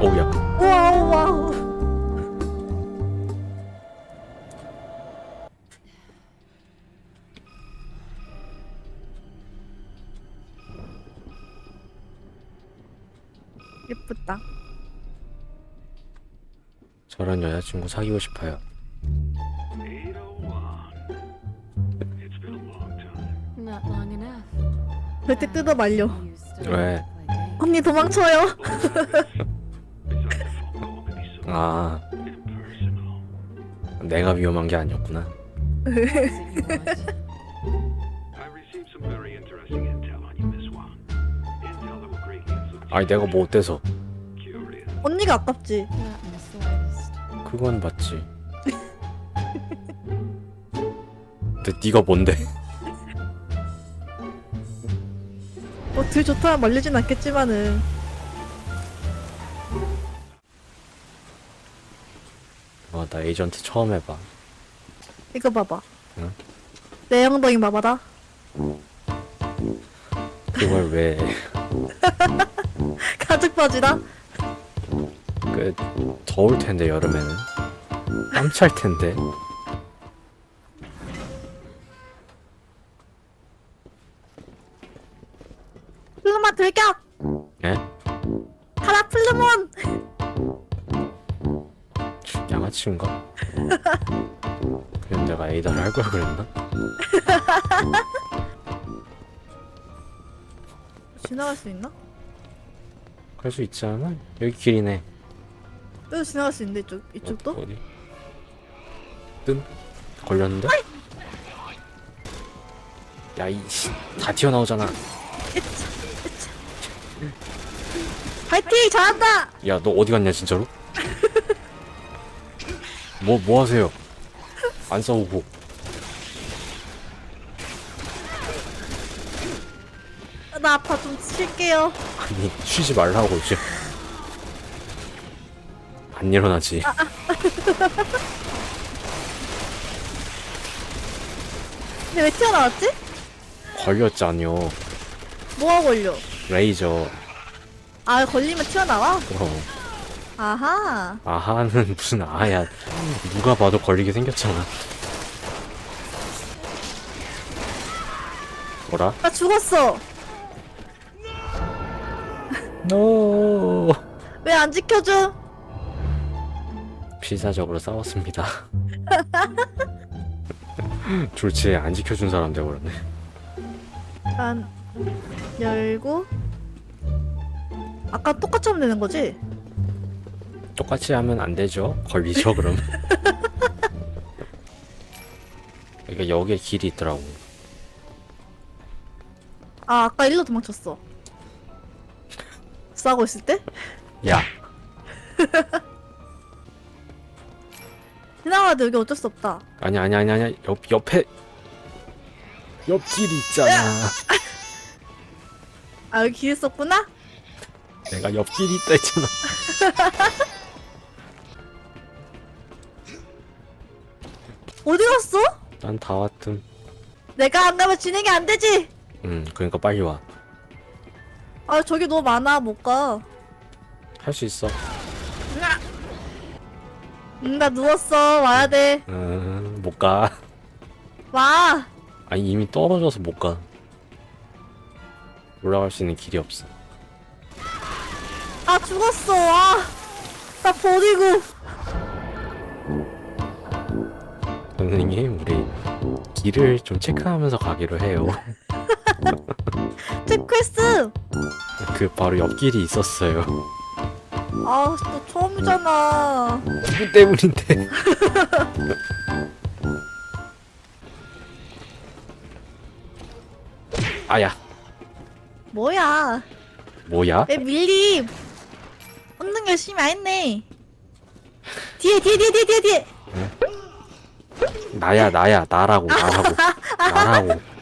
오야. 와우 와우. 예쁘다. 저런 여자친구 사귀고 싶어요. Not 뜯어 말려. 왜? 언니 도망쳐요. 아. 내가 위험한 게 아니었구나. What is it you want? I received some very interesting intel on you, Miss Wang. Intel that will greatly influence 아니 내가 뭐 어때서? Curious. 언니가 아깝지. Not in the slightest. 그건 맞지. 근데 네가 뭔데? 뭐 들 좋다면 말리진 않겠지만은. 나 에이전트 처음 해봐. 이거 봐봐. 응? 내 엉덩이 봐봐라. 그걸 왜? 가죽 바지다. 그 더울 텐데 여름에는 땀 찰 텐데. 양아치인가? 그냥 내가 에이다를 할 걸 그랬나? 지나갈 수 있나? 할수 있지 않아? 여기 길이네. 또 지나갈 수 있는데 이쪽 이쪽도? 어, 어디? 뜬? 걸렸는데? 야, 이, 씨, 다 튀어나오잖아. 파이팅! 잘한다! 야, 너 어디 갔냐, 진짜로? 뭐, 뭐 하세요? 안 싸우고. 나 아파 좀 쉴게요. 아니, 쉬지 말라고, 이제. 안 일어나지. 근데 왜 튀어나왔지? 걸렸잖요. 뭐가 걸려? 레이저. 아 걸리면 튀어나와? 그럼. 아하 아하는 무슨 아야. 누가 봐도 걸리게 생겼잖아. 뭐라? 나 죽었어 노. 왜 안 지켜줘? 필사적으로 싸웠습니다. 졸지에 안 지켜준 사람 돼버렸네. 일단 열고 아까 똑같이 하면 되는 거지? 똑같이 하면 안 되죠. 걸리죠, 그럼. 그러니까 여기에 길이 있더라고. 아 아까 일로 도망쳤어 싸고 있을 때? 야, 지나가도 여기 어쩔 수 없다 아니 아니 아니 아니 옆 옆에 옆길이 있잖아. 아 여기 길 있었구나? 내가 옆길이 있다 했잖아. 갔어? 난 다 왔음. 내가 안 가면 진행이 안 되지 음, 그러니까 빨리 와. 아 저기 너무 많아 못 가 할 수 있어. 응, 나 누웠어 와야 돼 음, 못 가. 와. 아니 이미 떨어져서 못 가. 올라갈 수 있는 길이 없어. 아 죽었어 아. 나 버리고 선생님, 우리 길을 좀 체크하면서 가기로 해요. 체크했음 그 바로 옆길이 있었어요. 아 또 처음이잖아 누구 때문인데? 아야, 뭐야 뭐야? 내 밀림 운동 열심히 안 했네 뒤에 뒤에 뒤에 뒤에 뒤에 뒤에 나야, 나야, 나라고, 나라고, 나라고.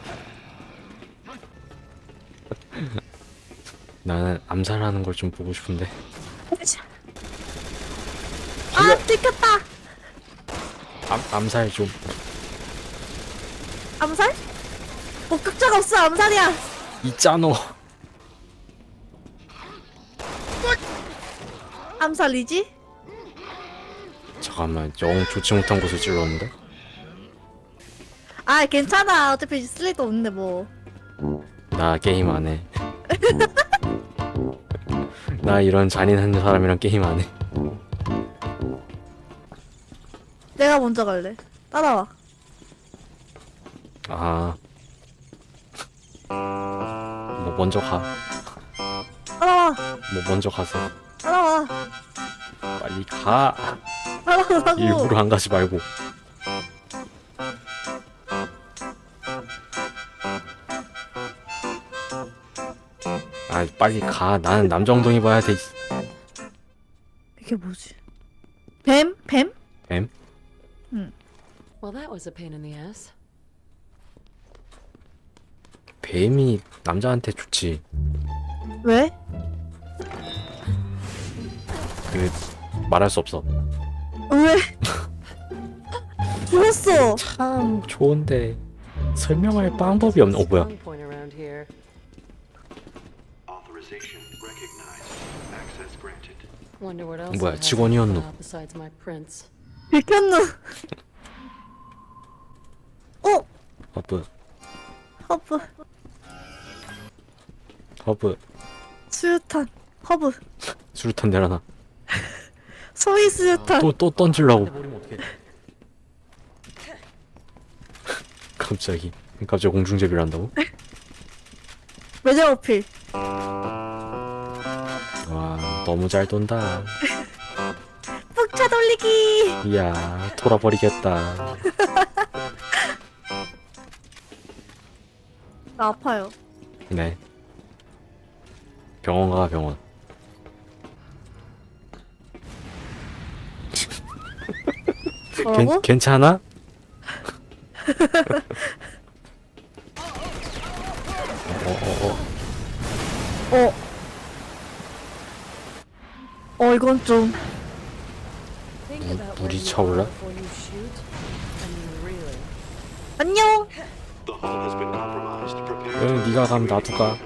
나는 암살하는 걸 좀 보고 싶은데. 아 들켰다 암, 암살 좀. 암살? 목격자가 없어 암살이야 있잖아. 암살이지? 잠깐만, 영 좋지 못한 곳을 찔렀는데? 아 괜찮아 어차피 쓸 일도 없는데 뭐 나 게임 안 해. 나 이런 잔인한 사람이랑 게임 안 해. 내가 먼저 갈래. 따라와. 아. 뭐 먼저 가. 따라와. 뭐 먼저 가서 따라와. 빨리 가. 따라오라고. 일부러 안 가지 말고. 아 빨리 가. 나는 남정동이 봐야 돼. 이게 뭐지? 뱀? 뱀? 뱀? Well, that was a pain in the ass. 뱀이 남자한테 좋지. 왜? 그 말할 수 없어. 왜? 죽었어. 참 좋은데 설명할 방법이 없는. 어 뭐야? 뭐야, 직원이었노. Besides my prints. 들켰누. 어? 허브 허브. 허브 수류탄. 허브. 수류탄 내려놔. 소위 수류탄. 또 또 던질라고. 갑자기 갑자기 공중제비를 한다고? 매점 어필. 와 너무 잘 돈다. 폭차 돌리기. 이야 돌아버리겠다. 나 아파요. 네. 병원 가 병원. 뭐라고? 괜, 괜찮아? 어 어 어 어. 어, 이건 좀. 물- 물이 차올라? 안녕. 응 네가 가면 나도 가.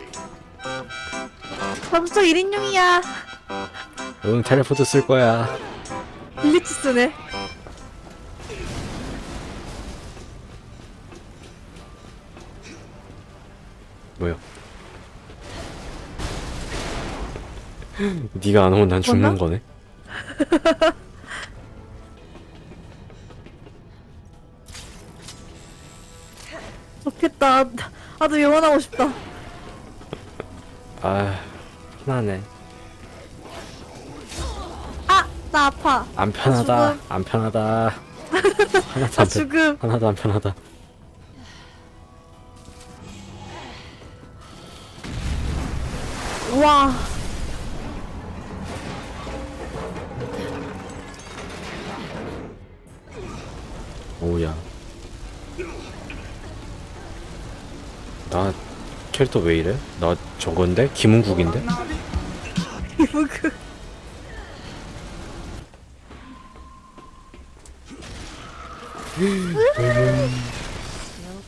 점수 1인용이야. 응 텔레포트 쓸 거야. 빌리치 쓰네. 뭐야? 네가 안 오면 난 죽는? 거네. 좋겠다. 나도 영원하고 싶다. 아 편하네. 아, 나 아파. 안 편하다. 죽음. 안 편하다. 하나도 나 안 편. 죽음. 하나도 안 편하다. 와. 나 캐릭터 왜 이래? 나 저건데 김은국인데?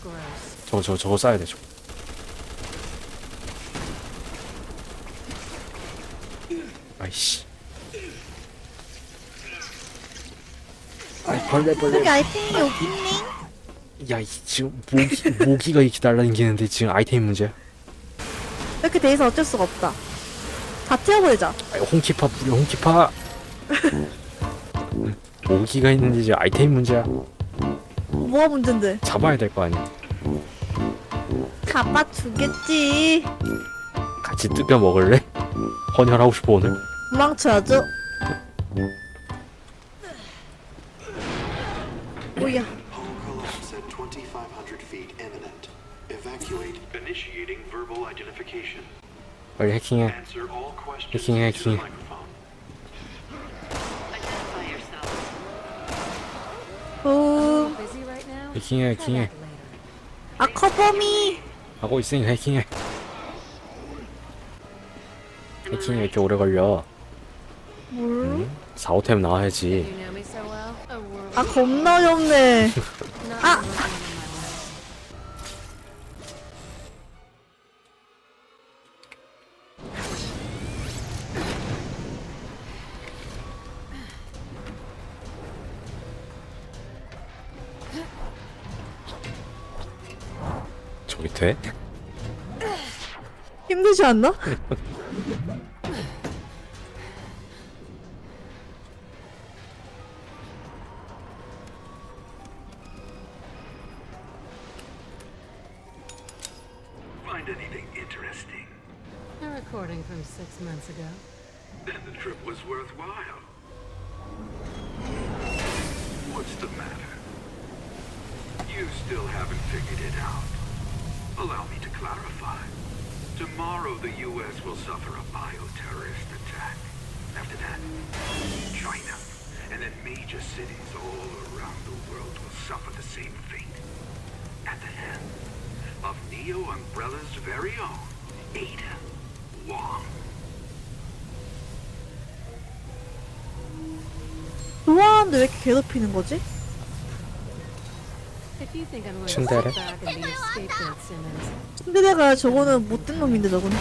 gross. 저거 저거 저거 쏴야 돼 저거. 아이씨. 아이 벌레 벌레. 여기 아이템이 여기 있네. 야, 이 지금 모기 모기가 이렇게 날라다니는데 지금 아이템 문제야. 이렇게 돼 있어 어쩔 수가 없다. 다 태워버리자. 아, 홍키파 뿌려 홍키파. 모기가 있는데 이제 아이템 문제야. 뭐가 문제인데? 잡아야 될 거 아니야. 잡아 주겠지. 같이 뜯겨 먹을래? 헌혈하고 싶어 오늘. 도망쳐야죠. 오야. Initiating verbal identification. 빨리 해킹해. Answer all questions Hacking, into the hacking. microphone. 오. Busy right now? 해킹해 Try 해킹해. later. 아 커버미. 하고 있으니 해킹해. 해킹이 왜 이렇게 오래 걸려? 뭘? 응? 4, 5템 나와야지. You know me so well. A world 아 겁나 어렵네. not 돼? 힘들지 않나? A recording from six months ago. Then the trip was worthwhile. What's the matter? You still haven't figured it out. Allow me to clarify. Tomorrow the U.S. will suffer a bioterrorist attack. After that, China, and then major cities all around the world will suffer the same fate. At the hand of Neo Umbrella's very own Ada Wong. 좋아하는데 왜 이렇게 괴롭히는 거지? Simmons, 신데레가 저거는 못된 놈인데 저거는